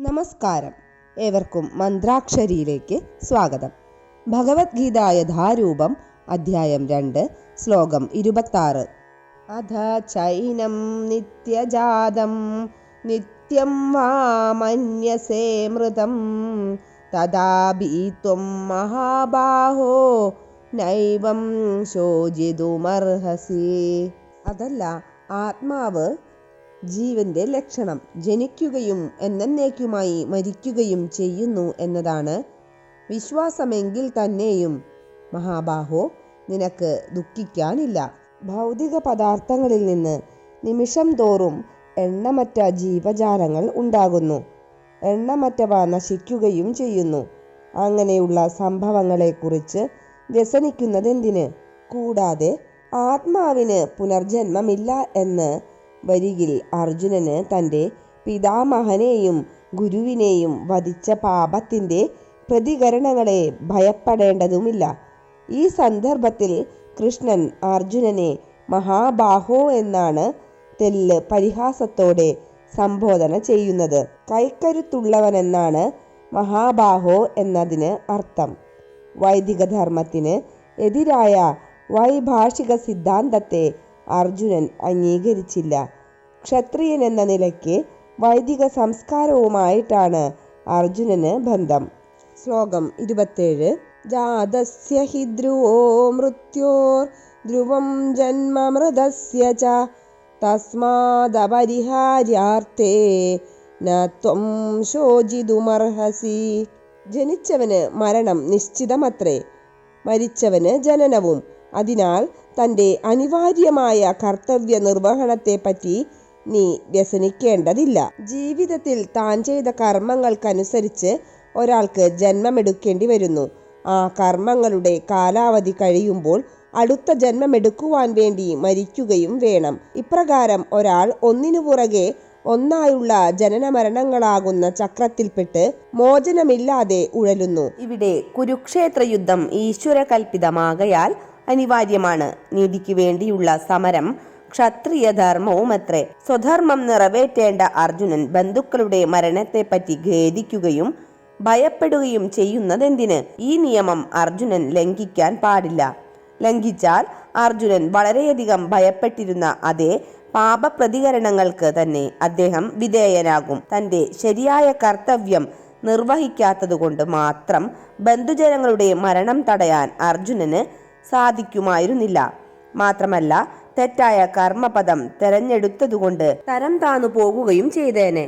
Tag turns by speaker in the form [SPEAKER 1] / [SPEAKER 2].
[SPEAKER 1] നമസ്കാരം. ഏവർക്കും മന്ത്രാക്ഷരിയിലേക്ക് സ്വാഗതം. ഭഗവത്ഗീത യഥാരൂപം അധ്യായം രണ്ട് ശ്ലോകം ഇരുപത്താറ്. അധ ചൈനം നിത്യജാതം നിത്യം വാമന്യസേ മൃതം. തഥാഭീത്വം മഹാബാഹോ നൈവം ശോചിതുമർഹസി. അതല്ല ആത്മാവ് ജീവന്റെ ലക്ഷണം ജനിക്കുകയും എന്നേക്കുമായി മരിക്കുകയും ചെയ്യുന്നു എന്നതാണ് വിശ്വാസമെങ്കിൽ തന്നെയും. മഹാബാഹോ നിനക്ക് ദുഃഖിക്കാനില്ല. ഭൗതിക പദാർത്ഥങ്ങളിൽ നിന്ന് നിമിഷം തോറും എണ്ണമറ്റ ജീവജാലങ്ങൾ ഉണ്ടാകുന്നു. എണ്ണമറ്റവ നശിക്കുകയും ചെയ്യുന്നു. അങ്ങനെയുള്ള സംഭവങ്ങളെക്കുറിച്ച് വ്യസനിക്കുന്നതെന്തിന്? കൂടാതെ ആത്മാവിന് പുനർജന്മമില്ല എന്ന് വരികിൽ അർജുനന് തന്റെ പിതാമഹനെയും ഗുരുവിനെയും വധിച്ച പാപത്തിന്റെ പ്രതികരണങ്ങളെ ഭയപ്പെടേണ്ടതുമില്ല. ഈ സന്ദർഭത്തിൽ കൃഷ്ണൻ അർജുനനെ മഹാബാഹോ എന്നാണ് തെല്ല് പരിഹാസത്തോടെ സംബോധന ചെയ്യുന്നത്. കൈക്കരുത്തുള്ളവനെന്നാണ് മഹാബാഹോ എന്നതിന് അർത്ഥം. വൈദിക ധർമ്മത്തിന് എതിരായ വൈഭാഷിക സിദ്ധാന്തത്തെ അർജുനൻ അംഗീകരിച്ചില്ല. ക്ഷത്രിയൻ എന്ന നിലയ്ക്ക് വൈദിക സംസ്കാരവുമായിട്ടാണ് അർജുനന് ബന്ധം. ശ്ലോകം ഇരുപത്തേഴ്. ജാതസ്യ ഹി ധ്രുവോ മൃത്യോർ ധ്രുവം ജന്മമൃതസ്യ ച തസ്മാദപരിഹാര്യാർത്ഥേ നം ത്വം ശോചിതുമർഹസി. ജനിച്ചവന് മരണം നിശ്ചിതമത്രേ. മരിച്ചവന് ജനനവും. അതിനാൽ തന്റെ അനിവാര്യമായ കർത്തവ്യ നിർവഹണത്തെപ്പറ്റി നീ വ്യസനിക്കേണ്ടതില്ല. ജീവിതത്തിൽ താൻ ചെയ്ത കർമ്മങ്ങൾക്കനുസരിച്ച് ഒരാൾക്ക് ജന്മമെടുക്കേണ്ടി വരുന്നു ആ കർമ്മങ്ങളുടെ കാലാവധി കഴിയുമ്പോൾ അടുത്ത ജന്മമെടുക്കുവാൻ വേണ്ടി മരിക്കുകയും വേണം. ഇപ്രകാരം ഒരാൾ ഒന്നിനു പുറകെ ഒന്നായുള്ള ജനന മരണങ്ങളാകുന്ന ചക്രത്തിൽപ്പെട്ട് മോചനമില്ലാതെ ഉഴലുന്നു. ഇവിടെ കുരുക്ഷേത്ര യുദ്ധം ഈശ്വരകൽപിതമാകയാൽ അനിവാര്യമാണ്. നീതിക്ക് വേണ്ടിയുള്ള സമരം ക്ഷത്രിയ ധർമ്മവുമത്രേ സ്വധർമ്മം നിറവേറ്റേണ്ട അർജുനൻ ബന്ധുക്കളുടെ മരണത്തെപ്പറ്റി ഖേദിക്കുകയും ഭയപ്പെടുകയും ചെയ്യുന്നതെന്തിന്? ഈ നിയമം അർജുനൻ ലംഘിക്കാൻ പാടില്ല. ലംഘിച്ചാൽ അർജുനൻ വളരെയധികം ഭയപ്പെട്ടിരുന്ന അതേ പാപപ്രതികരണങ്ങൾക്ക് തന്നെ അദ്ദേഹം വിധേയനാകും. തന്റെ ശരിയായ കർത്തവ്യം നിർവഹിക്കാത്തതുകൊണ്ട് മാത്രം ബന്ധുജനങ്ങളുടെ മരണം തടയാൻ അർജുനന് സാധിക്കുമായിരുന്നില്ല. മാത്രമല്ല തെറ്റായ കർമ്മപദം തെരഞ്ഞെടുത്തതുകൊണ്ട് തരം താന്നു പോകുകയും ചെയ്തേനെ.